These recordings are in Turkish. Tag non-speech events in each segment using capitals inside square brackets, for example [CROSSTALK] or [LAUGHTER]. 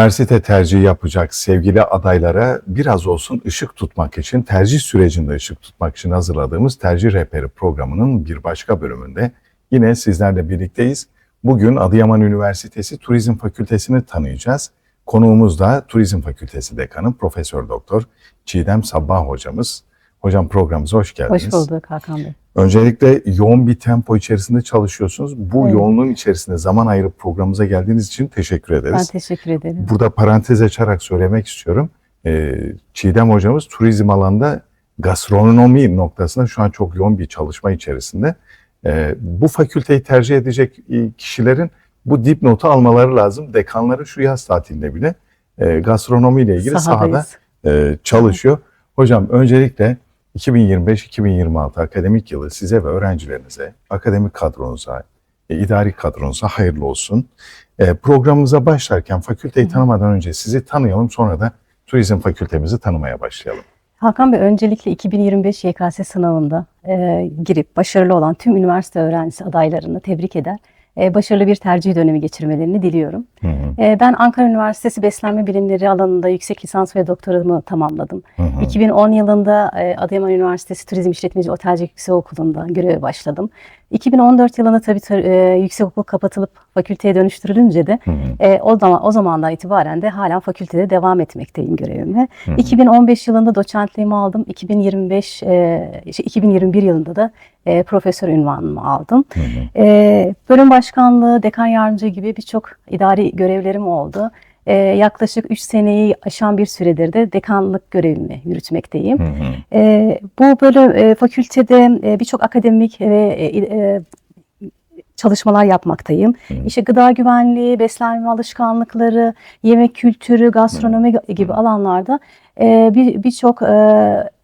Üniversite tercihi yapacak sevgili adaylara biraz olsun ışık tutmak için, tercih sürecinde ışık tutmak için hazırladığımız Tercih Rehberi programının bir başka bölümünde yine sizlerle birlikteyiz. Bugün Adıyaman Üniversitesi Turizm Fakültesini tanıyacağız. Konuğumuz da Turizm Fakültesi Dekanı Profesör Doktor Çiğdem Sabbah hocamız. Hocam programımıza hoş geldiniz. Hoş bulduk Hakan Bey. Öncelikle yoğun bir tempo içerisinde çalışıyorsunuz. Bu Evet. yoğunluğun içerisinde zaman ayırıp programımıza geldiğiniz için teşekkür ederiz. Ben teşekkür ederim. Burada parantez açarak söylemek istiyorum. Ee, Çiğdem hocamız turizm alanında gastronomi noktasında şu an çok yoğun bir çalışma içerisinde. Ee, bu fakülteyi tercih edecek e, kişilerin bu dipnotu almaları lazım. Dekanları şu yaz tatilinde bile e, gastronomi ile ilgili sahada Sahadayız. e, çalışıyor. Hocam öncelikle 2025-2026 akademik yılı size ve öğrencilerinize, akademik kadronuza, e, idari kadronuza hayırlı olsun. E, programımıza başlarken fakülteyi tanımadan önce sizi tanıyalım sonra da turizm fakültemizi tanımaya başlayalım. Hakan Bey öncelikle 2025 YKS sınavında e, girip başarılı olan tüm üniversite öğrencisi adaylarını tebrik eder. E, başarılı bir tercih dönemi geçirmelerini diliyorum. Hı hı, E, ben Ankara Üniversitesi Beslenme Bilimleri alanında yüksek lisans ve doktoramı tamamladım. hı hı. 2010 yılında e, Adıyaman Üniversitesi Turizm İşletmeci Otelcilik Yüksekokulu'nda göreve başladım. 2014 yılında tabii tar- e, yüksekokul kapatılıp fakülteye dönüştürülünce de Hı hı. e, o zaman o zamandan itibaren de halen fakültede devam etmekteyim görevime. Hı hı. 2015 yılında doçentliğimi aldım. 2025 e, şey, 2021 yılında da e, profesör unvanımı aldım. Hı hı. E, bölüm başkanlığı, dekan yardımcı gibi birçok idari görevlerim oldu. E, yaklaşık 3 seneyi aşan bir süredir de dekanlık görevimi yürütmekteyim. Hı hı. E, bu bölüm e, fakültede e, birçok akademik ve e, e, çalışmalar yapmaktayım. Hı. İşte gıda güvenliği, beslenme alışkanlıkları, yemek kültürü, gastronomi gibi alanlarda e, bir birçok e,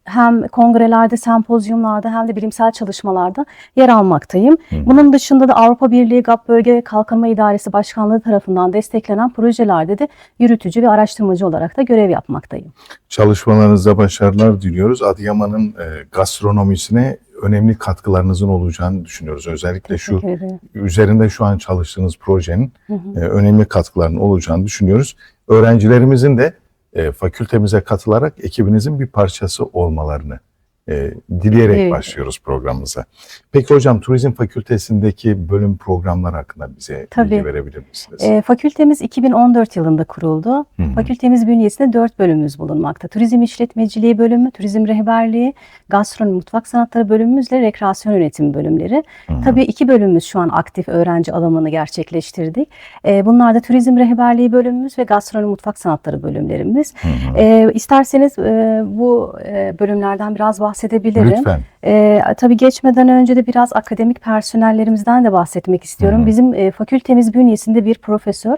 hem kongrelerde, sempozyumlarda hem de bilimsel çalışmalarda yer almaktayım. Hı. Bunun dışında da Avrupa Birliği GAP Bölge Kalkınma İdaresi Başkanlığı tarafından desteklenen projelerde de yürütücü ve araştırmacı olarak da görev yapmaktayım. Çalışmalarınızda başarılar diliyoruz. Adıyaman'ın e, gastronomisine önemli katkılarınızın olacağını düşünüyoruz. Özellikle şu üzerinde şu an çalıştığınız projenin Hı hı. e, önemli katkılarının olacağını düşünüyoruz. Öğrencilerimizin de fakültemize katılarak ekibinizin bir parçası olmalarını e, dileyerek Evet. başlıyoruz programımıza. Peki hocam turizm fakültesindeki bölüm programlar hakkında bize Tabii. bilgi verebilir misiniz? E, fakültemiz 2014 yılında kuruldu. Hı hı. Fakültemiz bünyesinde dört bölümümüz bulunmakta. Turizm işletmeciliği bölümü, turizm rehberliği, gastronomi, mutfak sanatları bölümümüzle rekreasyon yönetimi bölümleri. Hı hı. Tabii iki bölümümüz şu an aktif öğrenci alımını gerçekleştirdik. Ee, bunlar da turizm rehberliği bölümümüz ve gastronomi mutfak sanatları bölümlerimiz. Hı hı. Ee, isterseniz e, bu e, bölümlerden biraz bahsedebilirim. Lütfen. Ee, tabii geçmeden önce de biraz akademik personellerimizden de bahsetmek istiyorum. Hı. Bizim e, fakültemiz bünyesinde bir profesör,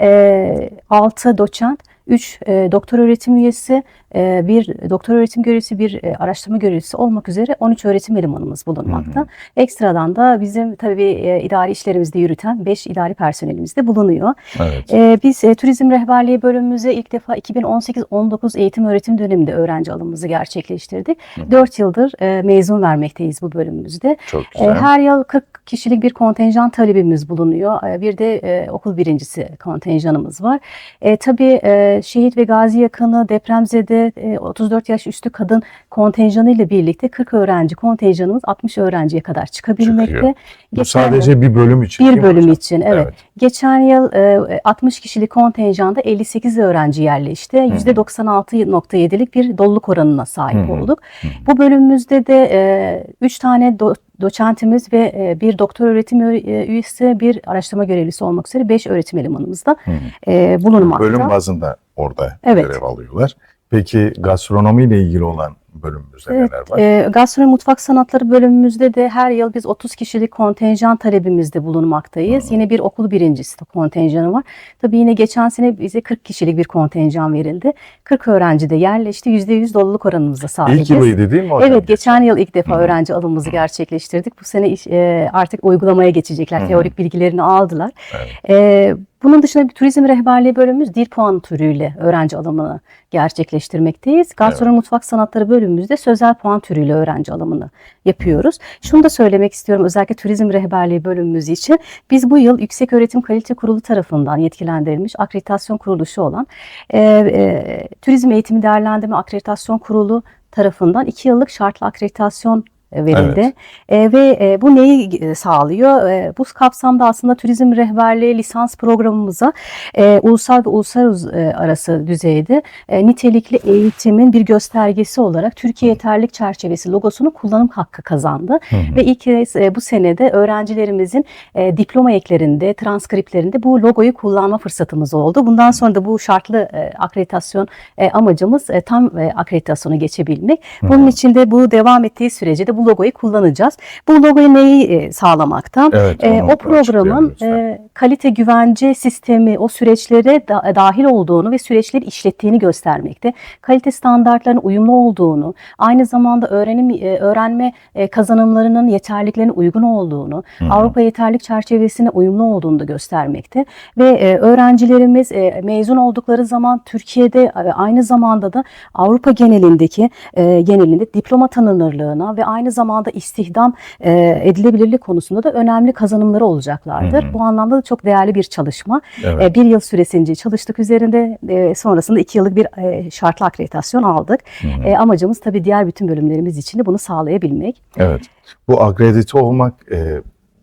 e, 6 doçent, 3 doktor öğretim üyesi, e, bir doktor öğretim görevlisi, bir e, araştırma görevlisi olmak üzere 13 öğretim elemanımız bulunmakta. Hı hı. Ekstradan da bizim tabii e, idari işlerimizde yürüten 5 idari personelimiz de bulunuyor. Evet. Ee, biz e, turizm rehberliği bölümümüze ilk defa 2018-19 eğitim öğretim döneminde öğrenci alımımızı gerçekleştirdik. Hı hı. 4 yıldır e, mezun vermekteyiz bu bölümümüzde. Çok E, güzel. her yıl 40 kişilik bir kontenjan talebimiz bulunuyor. E, bir de e, okul birincisi kontenjanımız var. E, tabii e, şehit ve gazi yakını depremzede e, 34 yaş üstü kadın kontenjanı ile birlikte 40 öğrenci kontenjanımız 60 öğrenciye kadar çıkabilmekte. Çıkıyor. Bu Geçen yıl- sadece bir bölüm için bir bölüm hocam? için evet. Geçen yıl e, 60 kişilik kontenjanda 58 öğrenci yerleşti. %96.7'lik bir doluluk oranına sahip Hı hı. olduk. Hı hı. Bu bölümümüzde de 3 tane do- doçentimiz ve e, bir doktor öğretim e, üyesi, bir araştırma görevlisi olmak üzere 5 öğretim elemanımız da Hı hı. e, bulunmakta. Bölüm bazında orada Evet. görev alıyorlar. Peki gastronomi ile ilgili olan bölümümüzde Evet, neler var? e, gastronomi mutfak sanatları bölümümüzde de her yıl biz 30 kişilik kontenjan talebimizde bulunmaktayız. Hı. Yine bir okul birincisi kontenjanı var. Tabii yine geçen sene bize 40 kişilik bir kontenjan verildi. 40 öğrenci de yerleşti. %100 doluluk oranımıza sahibiz. İlk yılıydı değil mi hocam? Evet, geçen yıl ilk defa Hı. öğrenci alımımızı gerçekleştirdik. Bu sene e, artık uygulamaya geçecekler. Hı. Teorik bilgilerini aldılar. Evet. E, Bunun dışında bir turizm rehberliği bölümümüz dil puan türüyle öğrenci alımını gerçekleştirmekteyiz. Gastronomi mutfak sanatları bölümümüzde sözel puan türüyle öğrenci alımını yapıyoruz. Şunu da söylemek istiyorum özellikle turizm rehberliği bölümümüz için. Biz bu yıl Yüksek Öğretim Kalite Kurulu tarafından yetkilendirilmiş akreditasyon kuruluşu olan e, e, Turizm Eğitimi Değerlendirme Akreditasyon Kurulu tarafından iki yıllık şartlı akreditasyon e, verildi. E, ve e, bu neyi e, sağlıyor? E, bu kapsamda aslında turizm rehberliği lisans programımıza e, ulusal ve uluslararası düzeyde e, nitelikli eğitimin bir göstergesi olarak Türkiye Yeterlilik Çerçevesi logosunu kullanım hakkı kazandı. Hı hı. Ve ilk kez e, bu senede öğrencilerimizin e, diploma eklerinde, transkriplerinde bu logoyu kullanma fırsatımız oldu. Bundan sonra da bu şartlı e, akreditasyon e, amacımız e, tam e, akreditasyonu geçebilmek. Bunun için de bu devam ettiği sürece de bu logoyu kullanacağız. Bu logoyu neyi e, sağlamakta? Evet, E, o programın e, kalite güvence sistemi o süreçlere da- dahil olduğunu ve süreçleri işlettiğini göstermekte. Kalite standartlarının uyumlu olduğunu, aynı zamanda öğrenim e, öğrenme e, kazanımlarının yeterliliklerine uygun olduğunu, Hı hı. Avrupa yeterlik çerçevesine uyumlu olduğunu da göstermekte ve e, öğrencilerimiz e, mezun oldukları zaman Türkiye'de e, aynı zamanda da Avrupa genelindeki e, genelinde diploma tanınırlığına ve aynı zamanda istihdam e, edilebilirlik konusunda da önemli kazanımları olacaklardır. Hı hı. Bu anlamda da çok değerli bir çalışma. Evet. E, bir yıl süresince çalıştık üzerinde. E, sonrasında iki yıllık bir e, şartlı akreditasyon aldık. Hı hı. E, amacımız tabii diğer bütün bölümlerimiz için de bunu sağlayabilmek. Evet. Bu akredite olmak, e,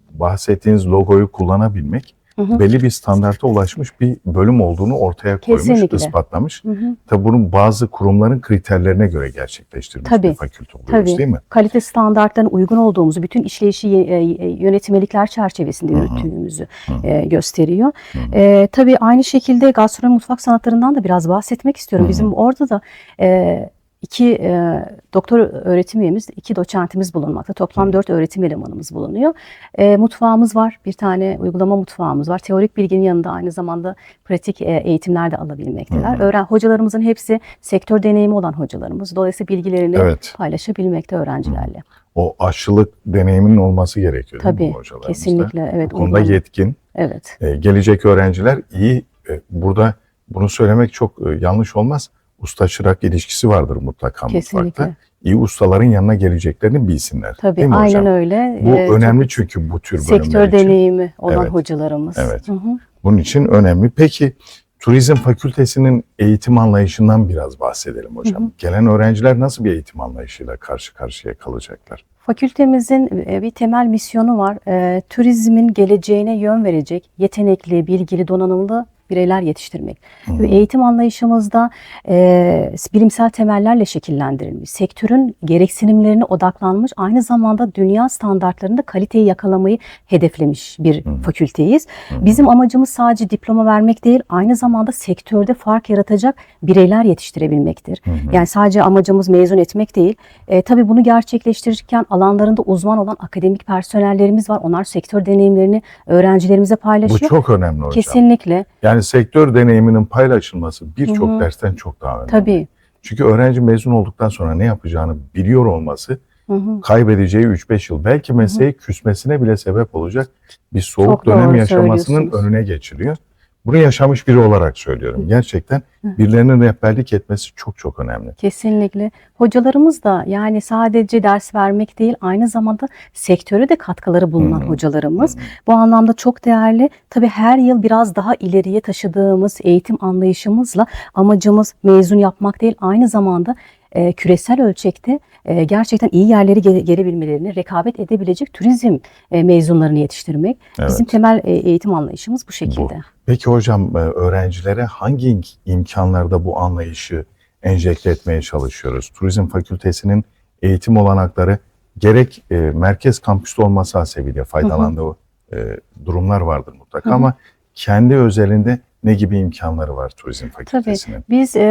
bahsettiğiniz logoyu kullanabilmek Hı hı. belli bir standarta ulaşmış bir bölüm olduğunu ortaya koymuş, Kesinlikle. ispatlamış. Hı hı. Tabi bunun bazı kurumların kriterlerine göre gerçekleştirilmiş Tabii, bir fakülte oluyoruz tabii. değil mi? kalite standartlarına uygun olduğumuzu, bütün işleyişi e, e, yönetmelikler çerçevesinde Hı hı. yürüttüğümüzü Hı hı. e, gösteriyor. Hı hı. E, tabii aynı şekilde gastronomi mutfak sanatlarından da biraz bahsetmek istiyorum. Hı hı. Bizim orada da e, iki e, doktor öğretim üyemiz, iki doçentimiz bulunmakta. Toplam Hı. dört öğretim elemanımız bulunuyor. E, mutfağımız var, bir tane uygulama mutfağımız var. Teorik bilginin yanında aynı zamanda pratik e, eğitimler de alabilmekteler. Hı hı. Öğren hocalarımızın hepsi sektör deneyimi olan hocalarımız. Dolayısıyla bilgilerini Evet. paylaşabilmekte öğrencilerle. O aşçılık deneyiminin olması gerekiyor değil mi Tabii, hocalarımızda? kesinlikle evet. Bu konuda uygulama. yetkin. Evet. E, gelecek öğrenciler iyi. e, burada bunu söylemek çok e, yanlış olmaz. Usta çırak ilişkisi vardır mutlaka mutfakta. Kesinlikle. İyi ustaların yanına geleceklerini bilsinler. Tabii değil mi aynen hocam? öyle. Bu Ee, önemli çünkü bu tür bölümler sektör için. deneyimi olan Evet. hocalarımız. Evet. Hı hı. Bunun için önemli. Peki turizm fakültesinin eğitim anlayışından biraz bahsedelim hocam. Hı hı. Gelen öğrenciler nasıl bir eğitim anlayışıyla karşı karşıya kalacaklar? Fakültemizin e, bir temel misyonu var. Ee, turizmin geleceğine yön verecek yetenekli, bilgili, donanımlı bireyler yetiştirmek. Hı. Ve eğitim anlayışımızda e, bilimsel temellerle şekillendirilmiş, sektörün gereksinimlerine odaklanmış, aynı zamanda dünya standartlarında kaliteyi yakalamayı hedeflemiş bir Hı. fakülteyiz. Hı. Bizim amacımız sadece diploma vermek değil, aynı zamanda sektörde fark yaratacak bireyler yetiştirebilmektir. Hı. Yani sadece amacımız mezun etmek değil. E, tabii bunu gerçekleştirirken alanlarında uzman olan akademik personellerimiz var. Onlar sektör deneyimlerini öğrencilerimize Bu paylaşıyor. çok önemli hocam. Kesinlikle. Yani sektör deneyiminin paylaşılması birçok Hı hı. dersten çok daha önemli. Tabii. Çünkü öğrenci mezun olduktan sonra ne yapacağını biliyor olması Hı hı. kaybedeceği 3-5 yıl belki mesleği küsmesine bile sebep olacak bir soğuk Çok dönem yaşamasının önüne geçiriyor. Bunu yaşamış biri olarak söylüyorum. Gerçekten birilerinin rehberlik etmesi çok çok önemli. Kesinlikle. Hocalarımız da yani sadece ders vermek değil aynı zamanda sektöre de katkıları bulunan hı. hocalarımız. Bu anlamda çok değerli. Tabii her yıl biraz daha ileriye taşıdığımız eğitim anlayışımızla amacımız mezun yapmak değil aynı zamanda e, küresel ölçekte e, gerçekten iyi yerleri gele- gelebilmelerini, rekabet edebilecek turizm e, mezunlarını yetiştirmek. Evet. Bizim temel e, eğitim anlayışımız bu şekilde. Peki hocam e, öğrencilere hangi im- imkanlarda bu anlayışı enjekte etmeye çalışıyoruz? Turizm Fakültesinin eğitim olanakları gerek e, merkez kampüste olması hasebiyle faydalandığı e, durumlar vardır mutlaka Hı hı. ama kendi özelinde ne gibi imkanları var turizm fakültesinin? Biz e,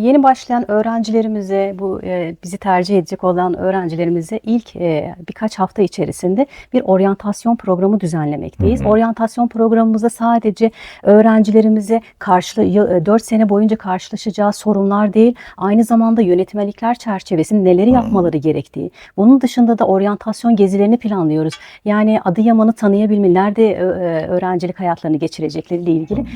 yeni başlayan öğrencilerimize, bu e, bizi tercih edecek olan öğrencilerimize ilk e, birkaç hafta içerisinde bir oryantasyon programı düzenlemekteyiz. Hı hı. Oryantasyon programımızda sadece öğrencilerimize karşı 4 sene boyunca karşılaşacağı sorunlar değil, aynı zamanda yönetmelikler çerçevesinde neleri Hı. yapmaları gerektiği. Bunun dışında da oryantasyon gezilerini planlıyoruz. Yani Adıyaman'ı tanıyabilme, nerede e, e, öğrencilik hayatlarını geçirecekleriyle ilgili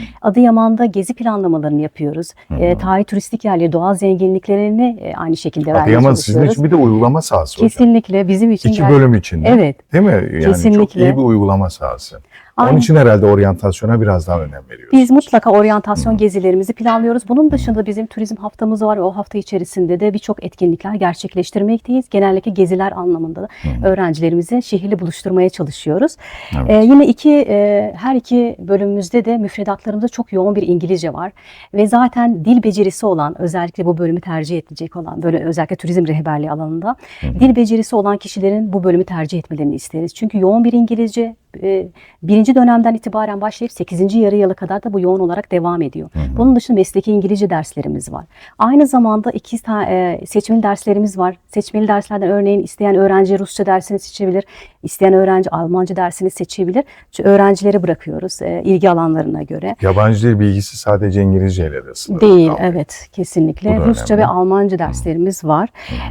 Adıyaman'da gezi planlamalarını yapıyoruz. E, tarihi turistik yerleri, doğal zenginliklerini e, aynı şekilde vermeye Adıyaman sizin için bir de uygulama sahası hocam. Kesinlikle bizim için İki bölüm içinde. Evet. Değil mi? Yani çok Kesinlikle. iyi bir uygulama sahası. Onun Aynı. için herhalde oryantasyona biraz daha önem veriyoruz. Biz mutlaka oryantasyon Hı. gezilerimizi planlıyoruz. Bunun dışında bizim turizm haftamız var ve o hafta içerisinde de birçok etkinlikler gerçekleştirmekteyiz. Genellikle geziler anlamında da hı. öğrencilerimizi şehirle buluşturmaya çalışıyoruz. Evet. Ee, yine iki e, her iki bölümümüzde de müfredatlarımızda çok yoğun bir İngilizce var ve zaten dil becerisi olan özellikle bu bölümü tercih edecek olan böyle özellikle turizm rehberliği alanında hı. dil becerisi olan kişilerin bu bölümü tercih etmelerini isteriz. Çünkü yoğun bir İngilizce e, birinci dönemden itibaren başlayıp 8. yarı yıla kadar da bu yoğun olarak devam ediyor. Hı hı. Bunun dışında mesleki İngilizce derslerimiz var. Aynı zamanda iki tane seçmeli derslerimiz var. Seçmeli derslerden örneğin isteyen öğrenci Rusça dersini seçebilir, isteyen öğrenci Almanca dersini seçebilir. Çünkü öğrencilere bırakıyoruz e, ilgi alanlarına göre. Yabancı dil bilgisi sadece İngilizce ile de sınırlı Değil, kalmıyor. evet kesinlikle. Rusça önemli. ve Almanca derslerimiz var.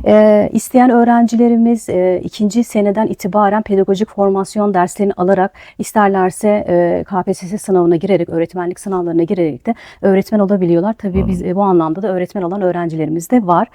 Ee, isteyen öğrencilerimiz e, ikinci seneden itibaren pedagojik formasyon derslerini alarak isterlerse e, KPSS sınavına girerek, öğretmenlik sınavlarına girerek de öğretmen olabiliyorlar. Tabii Hı. biz e, bu anlamda da öğretmen olan öğrencilerimiz de var.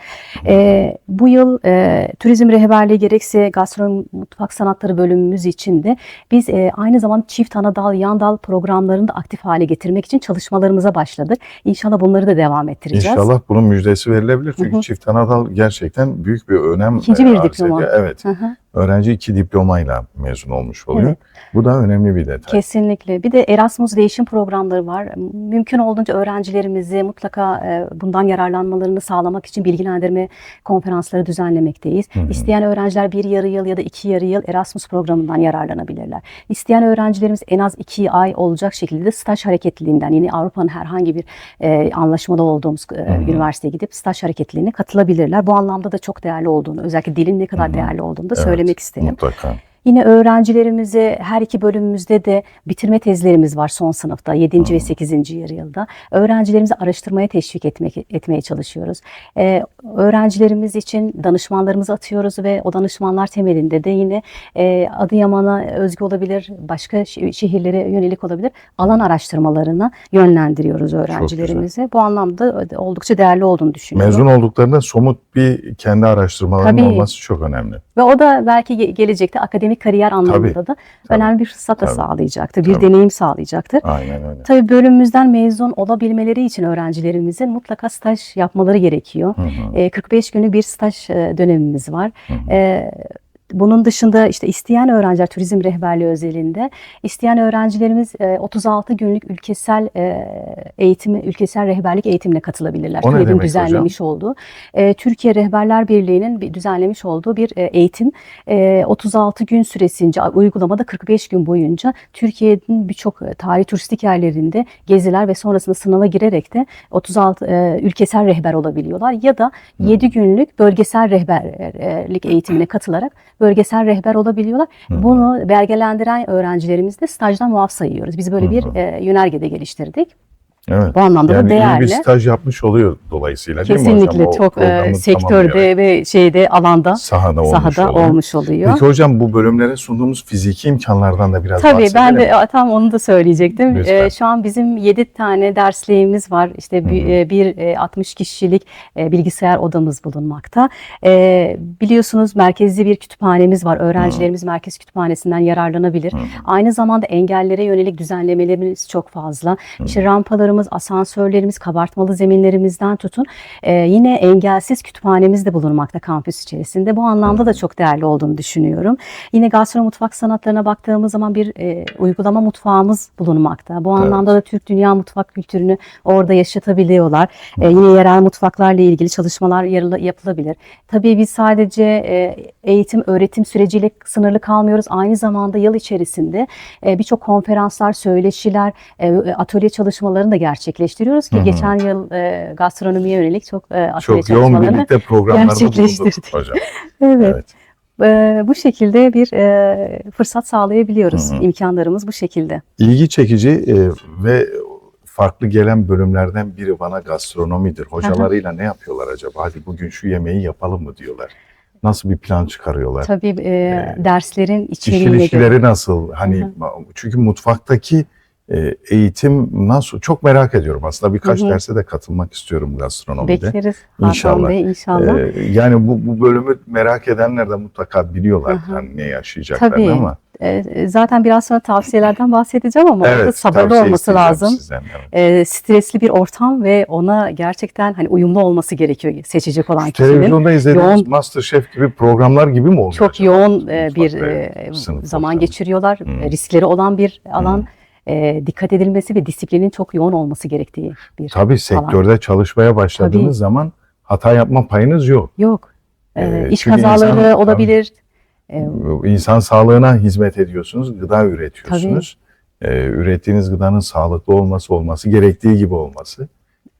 E, bu yıl e, turizm rehberliği gerekse gastronomi mutfak sanatları bölümümüz için de biz e, aynı zamanda çift ana dal, yan dal programlarını da aktif hale getirmek için çalışmalarımıza başladık. İnşallah bunları da devam ettireceğiz. İnşallah bunun müjdesi verilebilir. Çünkü Hı hı. çift anadal gerçekten büyük bir önem İkinci e, bir diploma. Evet. Hı hı. Öğrenci iki diplomayla mezun olmuş oluyor. Evet. Bu da önemli bir detay. Kesinlikle. Bir de Erasmus değişim programları var. Mümkün olduğunca öğrencilerimizi mutlaka e, bundan yararlanmalarını sağlamak için bilgilendirme konferansları düzenlemekteyiz. Hı hı. İsteyen öğrenciler bir yarı yıl ya da iki yarı yıl Erasmus programından yararlanabilirler. İsteyen öğrencilerimiz en az iki ay olacak şekilde de staj hareketliliğinden yine Avrupa'nın herhangi bir e, anlaşmada olduğumuz e, hı. üniversiteye gidip staj hareketliliğine katılabilirler. Bu anlamda da çok değerli olduğunu, özellikle dilin ne kadar Hı hı. değerli olduğunu da Evet, söylemek isterim. Mutlaka. Yine öğrencilerimize her iki bölümümüzde de bitirme tezlerimiz var son sınıfta 7. ve 8. yarı yılda. Öğrencilerimizi araştırmaya teşvik etmek, etmeye çalışıyoruz. Ee, öğrencilerimiz için danışmanlarımızı atıyoruz ve o danışmanlar temelinde de yine e, Adıyaman'a özgü olabilir, başka şehirlere yönelik olabilir alan araştırmalarına yönlendiriyoruz öğrencilerimizi. Bu anlamda oldukça değerli olduğunu düşünüyorum. Mezun olduklarında somut bir kendi araştırmalarının Tabii. olması çok önemli. Ve o da belki ge- gelecekte akademik kariyer anlamında da tabii. önemli bir fırsat da Tabii. sağlayacaktır, bir Tabii. deneyim sağlayacaktır. Aynen öyle. Tabii bölümümüzden mezun olabilmeleri için öğrencilerimizin mutlaka staj yapmaları gerekiyor. Hı hı. E, 45 günlük bir staj e, dönemimiz var. Hı hı. E, bunun dışında işte isteyen öğrenciler turizm rehberliği özelinde isteyen öğrencilerimiz e, 36 günlük ülkesel e, eğitimi, ülkesel rehberlik eğitimine katılabilirler. O ne TÜİK'in demek düzenlemiş olduğu e, Türkiye Rehberler Birliği'nin bir düzenlemiş olduğu bir e, eğitim. E, 36 gün süresince uygulamada 45 gün boyunca Türkiye'nin birçok e, tarihi turistik yerlerinde geziler ve sonrasında sınava girerek de 36 e, ülkesel rehber olabiliyorlar ya da 7 günlük bölgesel rehberlik eğitimine katılarak bölgesel rehber olabiliyorlar. Hı. Bunu belgelendiren öğrencilerimizi de stajdan muaf sayıyoruz. Biz böyle Hı bir e, yönergede geliştirdik. Evet. Bu anlamda Yani da değerli. bir staj yapmış oluyor dolayısıyla değil mi Kesinlikle hocam? Çok e, sektörde ve şeyde alanda sahada olmuş sahada oluyor. olmuş oluyor. Peki hocam bu bölümlere sunduğumuz fiziki imkanlardan da biraz Tabii ben bahsedelim de mi? a, tam onu da söyleyecektim. Lütfen. Ee, şu an bizim 7 tane dersliğimiz var. İşte bir, Hı hı. e, bir e, 60 kişilik e, bilgisayar odamız bulunmakta. E, biliyorsunuz merkezli bir kütüphanemiz var. Öğrencilerimiz merkez kütüphanesinden yararlanabilir. Hı hı. Aynı zamanda engellere yönelik düzenlemelerimiz çok fazla. İşte rampalarımız, asansörlerimiz, kabartmalı zeminlerimizden tutun. Ee, yine engelsiz kütüphanemiz de bulunmakta kampüs içerisinde. Bu anlamda da çok değerli olduğunu düşünüyorum. Yine gastronomi mutfak sanatlarına baktığımız zaman bir e, uygulama mutfağımız bulunmakta. Bu Evet. anlamda da Türk dünya mutfak kültürünü orada yaşatabiliyorlar. Ee, yine yerel mutfaklarla ilgili çalışmalar yapılabilir. Tabii biz sadece e, eğitim, öğretim süreciyle sınırlı kalmıyoruz. Aynı zamanda yıl içerisinde e, birçok konferanslar, söyleşiler, e, atölye çalışmalarını da gerçekleştiriyoruz ki Hı hı. geçen yıl e, gastronomiye yönelik çok e, atölye Çok yoğun birlikte programlarda bulunduk gerçekleştirdik. hocam. [LAUGHS] Evet. Evet. E, bu şekilde bir e, fırsat sağlayabiliyoruz. Hı hı. İmkanlarımız bu şekilde. İlgi çekici e, ve farklı gelen bölümlerden biri bana gastronomidir. Hocalarıyla ne yapıyorlar acaba? Hadi bugün şu yemeği yapalım mı diyorlar. Nasıl bir plan çıkarıyorlar? Tabii e, Ee, derslerin İş içeriğine göre. ilişkileri nasıl? Hani Hı çünkü mutfaktaki eğitim nasıl? Çok merak ediyorum. Aslında birkaç Hı hı. derse de katılmak istiyorum gastronomide. Bekleriz. İnşallah. Bey inşallah. Ee, yani bu, bu bölümü merak edenler de mutlaka biliyorlar Hı hı. yani ne yaşayacaklarını Tabii. ama. E, zaten biraz sonra tavsiyelerden bahsedeceğim ama orada sabırlı olması lazım. sizden, evet. E, stresli bir ortam ve ona gerçekten hani uyumlu olması gerekiyor seçecek olan Şu kişinin. Televizyonda izlediğimiz yoğun- Masterchef gibi programlar gibi mi oluyor? Çok acaba? yoğun e, bir e, zaman geçiriyorlar. Hmm. Riskleri olan bir alan. Hmm. E, dikkat edilmesi ve disiplinin çok yoğun olması gerektiği bir Tabii sektörde çalışmaya başladığınız Tabii. zaman hata yapma payınız yok. yok. E, Ee, iş kazaları insan- olabilir. E, İnsan sağlığına hizmet ediyorsunuz, gıda üretiyorsunuz. Ee, ürettiğiniz gıdanın sağlıklı olması, olması gerektiği gibi olması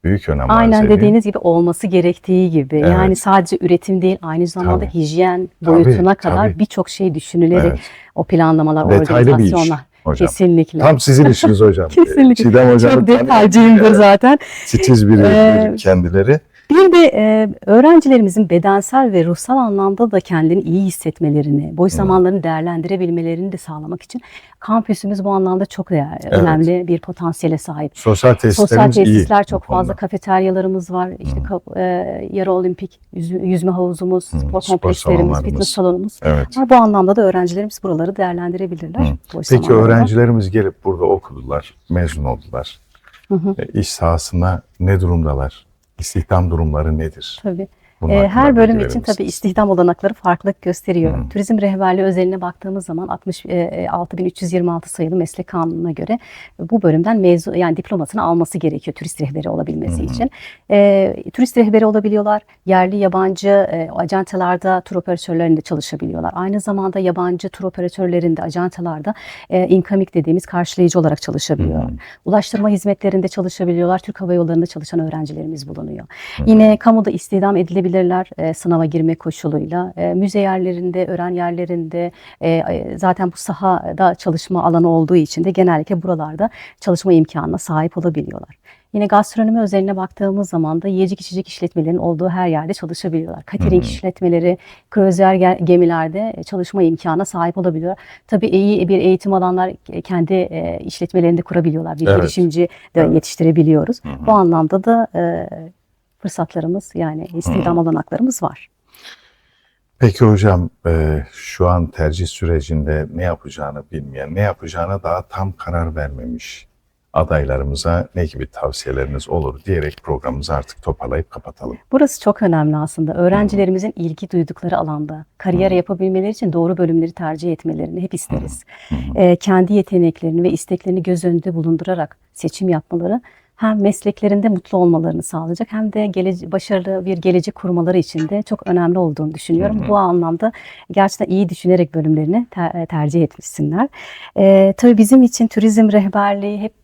büyük önem arz Aynen ediyor. dediğiniz gibi olması gerektiği gibi. Evet. Yani sadece üretim değil, aynı zamanda Tabii. hijyen Tabii, boyutuna kadar tabii. birçok şey düşünülerek Evet, o planlamalar, detaylı organizasyonlar. Hocam. Kesinlikle. Tam sizin işiniz hocam. [LAUGHS] Kesinlikle. Çiğdem hocamı Çok detaycıyımdır zaten. Titiz biri Ee, kendileri. Bir de e, öğrencilerimizin bedensel ve ruhsal anlamda da kendini iyi hissetmelerini, boş zamanlarını değerlendirebilmelerini de sağlamak için kampüsümüz bu anlamda çok değer, Evet. önemli bir potansiyele sahip. Sosyal Sosyal tesislerimiz iyi. tesisler bu çok fazla, kafeteryalarımız var, işte kap- e, yarı olimpik yüzme, yüzme havuzumuz, Hı, spor komplekslerimiz, fitness salonumuz. Evet. Var. Bu anlamda da öğrencilerimiz buraları değerlendirebilirler. Boş Peki öğrencilerimiz gelip burada okudular, mezun oldular. Hı hı, E, İş sahasında ne durumdalar? İstihdam durumları nedir? tabii. Bunun Ee, her bölüm için tabii istihdam olanakları farklılık gösteriyor. Hı. Turizm rehberliği özeline baktığımız zaman 66.326 sayılı meslek kanununa göre bu bölümden mezun yani diplomasını alması gerekiyor turist rehberi olabilmesi hı. için. Ee, turist rehberi olabiliyorlar. Yerli yabancı e, ajantalarda tur operatörlerinde çalışabiliyorlar. Aynı zamanda yabancı tur operatörlerinde ajantalarda e, incoming dediğimiz karşılayıcı olarak çalışabiliyorlar. Hı. Ulaştırma hizmetlerinde çalışabiliyorlar. Türk Hava Yolları'nda çalışan öğrencilerimiz bulunuyor. Hı. Yine kamuda istihdam edilebilirler e, sınava girme koşuluyla. E, müze yerlerinde, öğren yerlerinde e, e, zaten bu sahada çalışma alanı olduğu için de genellikle buralarda çalışma imkanına sahip olabiliyorlar. Yine gastronomi özeline baktığımız zaman da yiyecek içecek işletmelerinin olduğu her yerde çalışabiliyorlar. Catering işletmeleri, kruzyer ge- gemilerde çalışma imkanına sahip olabiliyorlar. Tabii iyi bir eğitim alanlar kendi e, işletmelerinde kurabiliyorlar. Bir Evet. girişimci de Evet. yetiştirebiliyoruz. Hı. Bu anlamda da e, fırsatlarımız yani istihdam olanaklarımız var. Peki hocam e, şu an tercih sürecinde ne yapacağını bilmeyen, ne yapacağına daha tam karar vermemiş adaylarımıza ne gibi tavsiyeleriniz olur diyerek programımızı artık toparlayıp kapatalım. Burası çok önemli aslında. Öğrencilerimizin ilgi duydukları alanda kariyer Hı. yapabilmeleri için doğru bölümleri tercih etmelerini hep isteriz. Hı hı. Ee, kendi yeteneklerini ve isteklerini göz önünde bulundurarak seçim yapmaları hem mesleklerinde mutlu olmalarını sağlayacak hem de gelece- başarılı bir gelecek kurmaları için de çok önemli olduğunu düşünüyorum. Hı hı. Bu anlamda gerçekten iyi düşünerek bölümlerini ter- tercih etmişsinler. Ee, tabii bizim için turizm rehberliği hep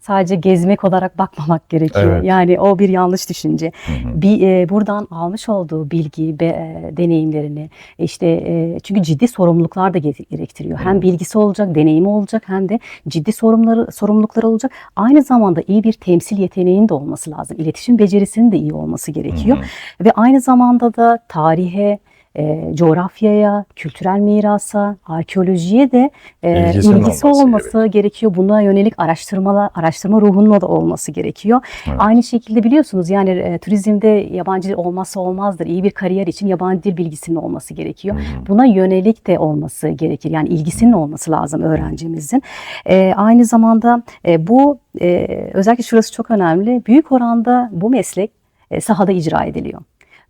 sadece gezmek olarak bakmamak gerekiyor. Evet. Yani o bir yanlış düşünce Hı hı. bir e, buradan almış olduğu bilgi, be, e, deneyimlerini işte e, çünkü ciddi sorumluluklar da ge- gerektiriyor. Hem Hı. bilgisi olacak, deneyimi olacak hem de ciddi sorumları sorumlulukları olacak. Aynı zamanda iyi bir temsil yeteneğinin de olması lazım. İletişim becerisinin de iyi olması gerekiyor. Hı hı. Ve aynı zamanda da tarihe, e, coğrafyaya, kültürel mirasa, arkeolojiye de e, İlgisinin ilgisi olması olması gerekiyor. Buna yönelik araştırmalar, araştırma ruhunun da olması gerekiyor. Evet. Aynı şekilde biliyorsunuz yani e, turizmde yabancı dil olmazsa olmazdır. İyi bir kariyer için yabancı dil bilgisinin olması gerekiyor. Hı. Buna yönelik de olması gerekir. Yani ilgisinin olması lazım öğrencimizin. E, aynı zamanda e, bu e, özellikle şurası çok önemli. Büyük oranda bu meslek e, sahada icra ediliyor.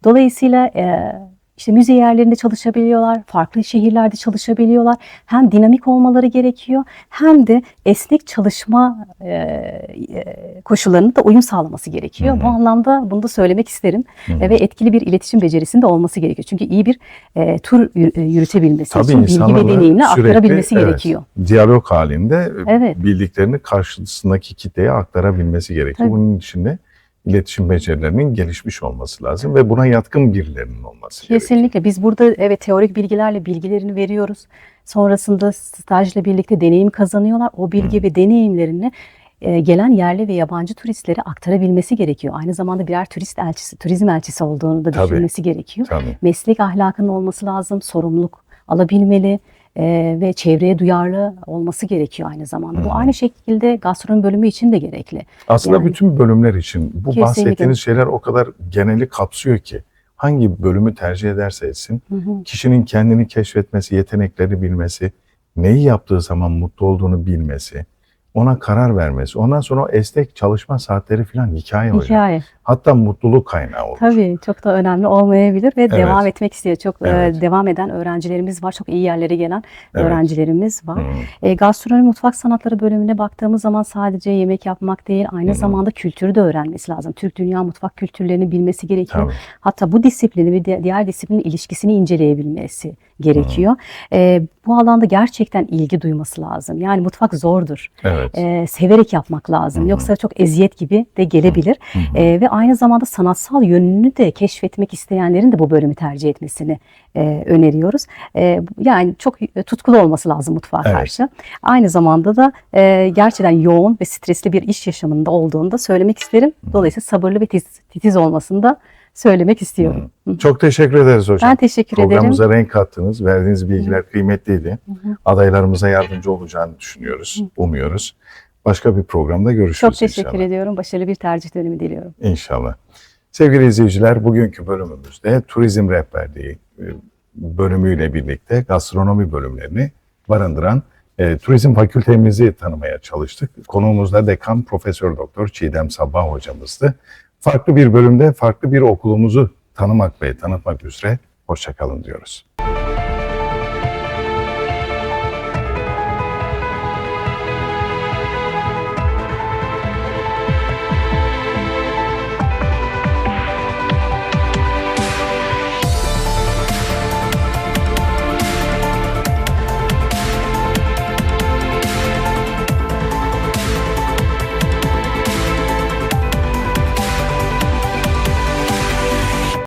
Dolayısıyla e, işte müze yerlerinde çalışabiliyorlar, farklı şehirlerde çalışabiliyorlar. Hem dinamik olmaları gerekiyor hem de esnek çalışma e, e, koşullarına da uyum sağlaması gerekiyor. Hı hı. Bu anlamda bunu da söylemek isterim Hı hı. E, ve etkili bir iletişim becerisinde olması gerekiyor. Çünkü iyi bir e, tur e, yürütebilmesi Tabii için bilgi ve deneyimle sürekli, aktarabilmesi evet, gerekiyor. Diyalog halinde Evet. bildiklerini karşısındaki kitleye aktarabilmesi gerekiyor. Tabii. Bunun için de iletişim becerilerinin gelişmiş olması lazım ve buna yatkın birilerinin olması gerekiyor. Kesinlikle. Biz burada evet teorik bilgilerle bilgilerini veriyoruz. Sonrasında stajla birlikte deneyim kazanıyorlar. O bilgi ve deneyimlerini e, gelen yerli ve yabancı turistlere aktarabilmesi gerekiyor. Aynı zamanda birer turist elçisi, turizm elçisi olduğunu da Tabii. düşünmesi gerekiyor. Tabii. Meslek ahlakının olması lazım, sorumluluk alabilmeli e, ve çevreye duyarlı olması gerekiyor aynı zamanda. Hı. Bu aynı şekilde gastronomi bölümü için de gerekli. Aslında Yani- bütün bölümler için bu Kesinlikle. bahsettiğiniz şeyler o kadar geneli kapsıyor ki hangi bölümü tercih ederse etsin Hı hı. kişinin kendini keşfetmesi, yetenekleri bilmesi, neyi yaptığı zaman mutlu olduğunu bilmesi, ona karar vermesi, ondan sonra o esnek çalışma saatleri falan hikaye hocam. Hikaye. Hatta mutluluk kaynağı olur. Tabii çok da önemli olmayabilir ve devam etmek istiyor. Çok e, Evet. devam eden öğrencilerimiz var. Çok iyi yerlere gelen Evet. öğrencilerimiz var. Hı. E, gastronomi mutfak sanatları bölümüne baktığımız zaman sadece yemek yapmak değil, aynı hı. zamanda kültürü de öğrenmesi lazım. Türk dünya mutfak kültürlerini bilmesi gerekiyor. Tabii. Hatta bu disiplini ve di- diğer disiplinin ilişkisini inceleyebilmesi gerekiyor. E, bu alanda gerçekten ilgi duyması lazım. Yani mutfak zordur. Evet. E, severek yapmak lazım. Hı hı. Yoksa çok eziyet gibi de gelebilir. E, ve aynı zamanda sanatsal yönünü de keşfetmek isteyenlerin de bu bölümü tercih etmesini e, öneriyoruz. E, yani çok tutkulu olması lazım mutfağa Evet. karşı. Aynı zamanda da e, gerçekten yoğun ve stresli bir iş yaşamında olduğunu da söylemek isterim. Dolayısıyla sabırlı ve tiz- titiz olmasını da söylemek istiyorum. Hı. Çok teşekkür ederiz hocam. Ben teşekkür ederim. Programımıza renk kattınız. Verdiğiniz bilgiler kıymetliydi. hı. Adaylarımıza yardımcı olacağını düşünüyoruz, umuyoruz. Başka bir programda görüşürüz Çok teşekkür inşallah. ediyorum. Başarılı bir tercih dönemi diliyorum. İnşallah. Sevgili izleyiciler, bugünkü bölümümüzde turizm rehberliği e, bölümüyle birlikte gastronomi bölümlerini barındıran e, turizm fakültemizi tanımaya çalıştık. Konuğumuz da dekan Profesör Doktor Çiğdem Sabbah hocamızdı. Farklı bir bölümde farklı bir okulumuzu tanımak ve tanıtmak üzere hoşçakalın diyoruz.